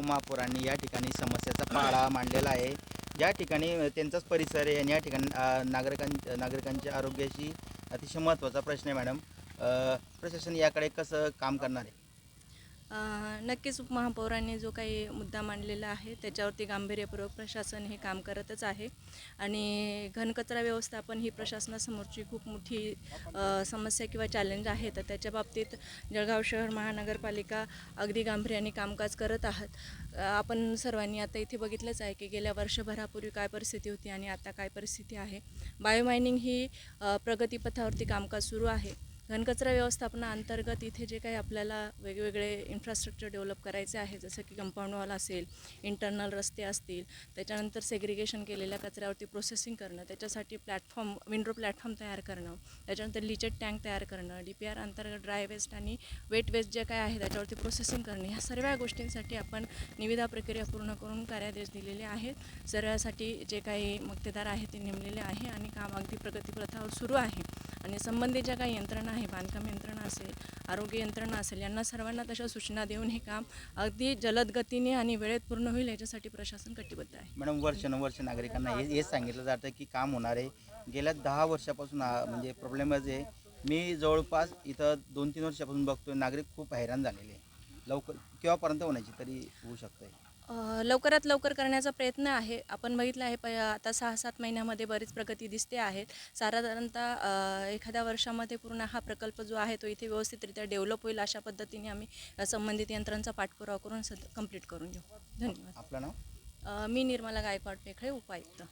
उपमहापौरांनी या ठिकाणी समस्याचा पाळा मांडलेला आहे. ज्या ठिकाणी त्यांचाच परिसर आहे आणि या ठिकाणी नागरिकां नागरिकांच्या आरोग्याशी अतिशय महत्त्वाचा प्रश्न आहे मॅडम. प्रशासन याकडे कसं काम करणार आहे? नक्कीच उपमहापौरांनी जो काही मुद्दा मांडलेला आहे त्याच्यावरती गांभीर्यपूर्वक प्रशासन हे काम करतच आहे. आणि घनकचरा व्यवस्थापन ही प्रशासनासमोरची खूप मोठी समस्या किंवा चॅलेंज आहे. तर त्याच्या बाबतीत जळगाव शहर महानगरपालिका अगदी गांभीर्याने कामकाज करत आहात. आपण सर्वांनी आता इथे बघितलंच आहे की गेल्या वर्षभरापूर्वी काय परिस्थिती होती आणि आता काय परिस्थिती आहे. बायोमायनिंग ही प्रगतीपथावरती कामकाज सुरू आहे. घनकचरा व्यवस्थापनाअंतर्गत इथे जे काही आपल्याला वेगवेगळे इन्फ्रास्ट्रक्चर डेव्हलप करायचे आहे जसं की कंपाऊंड वॉल असेल इंटरनल रस्ते असतील त्याच्यानंतर सेग्रिगेशन केलेल्या कचऱ्यावरती प्रोसेसिंग करणं त्याच्यासाठी प्लॅटफॉर्म विंडो प्लॅटफॉर्म तयार करणं त्याच्यानंतर लिचेड टँक तयार करणं डी पी आर अंतर्गत ड्राय वेस्ट आणि वेट वेस्ट जे काय आहे त्याच्यावरती प्रोसेसिंग करणे ह्या सर्व गोष्टींसाठी आपण निविदा प्रक्रिया पूर्ण करून कार्यादेश दिलेले आहेत. सर्वासाठी जे काही मक्तेदार आहेत ते नेमलेले आहे आणि काम अगदी प्रगतीपथावर सुरू आहे. आणि संबंधित ज्या काही यंत्रणा आहे बांधकाम यंत्रणा असेल आरोग्य यंत्रणा असेल यांना सर्वांना तशा सूचना देऊन हे काम अगदी जलद गतीने आणि वेळेत पूर्ण होईल याच्यासाठी प्रशासन कटिबद्ध आहे. मॅडम वर्षानुवर्ष नागरिकांना हे हेच सांगितलं जातं की काम होणार आहे. गेल्या दहा वर्षापासून म्हणजे प्रॉब्लेमच आहे. मी जवळपास इथं दोन तीन वर्षापासून बघतोय नागरिक खूप हैराण झालेले आहे लवकर केव्हापर्यंत होण्याची तरी होऊ शकतं? अ, लवकरात लवकर करण्याचा प्रयत्न आहे. आपण बघितलं आहे प आता सहा सात महिन्यामध्ये बरीच प्रगती दिसते आहे साधारणतः अ, एखाद्या वर्षामध्ये पूर्ण हा प्रकल्प जो आहे तो इथे व्यवस्थितरित्या डेव्हलप होईल अशा पद्धतीने आम्ही अ, संबंधित यंत्रांचा पाठपुरावा करून सद कंप्लीट करून घेऊ. धन्यवाद. आपलं नाव? अ, मी निर्मला गायकवाड पेखळे उपायुक्त.